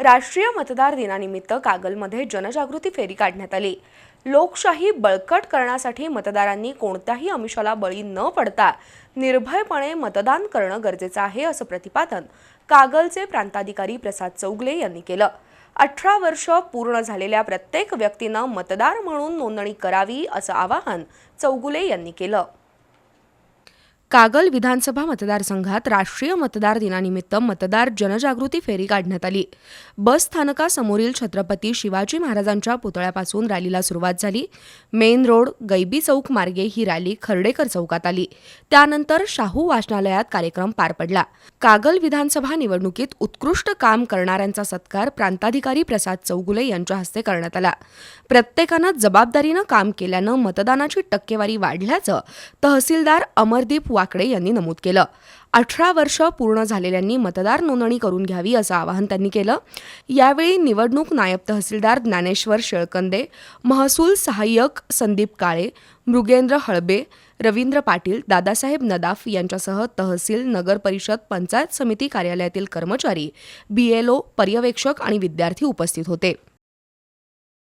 राष्ट्रीय मतदार दिनानिमित्त कागलमध्ये जनजागृती फेरी काढण्यात आली. लोकशाही बळकट करण्यासाठी मतदारांनी कोणत्याही अमिषाला बळी न पडता निर्भयपणे मतदान करणं गरजेचं आहे असं प्रतिपादन कागलचे प्रांताधिकारी प्रसाद चौगले यांनी केलं. अठरा वर्ष पूर्ण झालेल्या प्रत्येक व्यक्तीनं मतदार म्हणून नोंदणी करावी असं आवाहन चौगुले यांनी केलं. कागल विधानसभा मतदारसंघात राष्ट्रीय मतदार दिनानिमित्त मतदार जनजागृती फेरी काढण्यात आली. बस स्थानकासमोरील छत्रपती शिवाजी महाराजांच्या पुतळ्यापासून रॅलीला सुरुवात झाली. मेन रोड गैबी चौक मार्गे ही रॅली खर्डेकर चौकात आली. त्यानंतर शाहू वाचनालयात कार्यक्रम पार पडला. कागल विधानसभा निवडणुकीत उत्कृष्ट काम करणाऱ्यांचा सत्कार प्रांताधिकारी प्रसाद चौगुले यांच्या हस्ते करण्यात आला. प्रत्येकानं जबाबदारीनं काम केल्यानं मतदानाची टक्केवारी वाढल्याचं तहसीलदार अमरदीप वाकडे यांनी नमूद केलं. अठरा वर्ष पूर्ण झालेल्यांनी मतदार नोंदणी करून घ्यावी असं आवाहन त्यांनी केलं. यावेळी निवडणूक नायब तहसीलदार ज्ञानेश्वर शेळकंदे महसूल सहाय्यक संदीप काळे मृगेंद्र हळबे रवींद्र पाटील दादासाहेब नदाफ यांच्यासह तहसील नगर परिषद पंचायत समिती कार्यालयातील कर्मचारी बीएलओ पर्यवेक्षक आणि विद्यार्थी उपस्थित होते.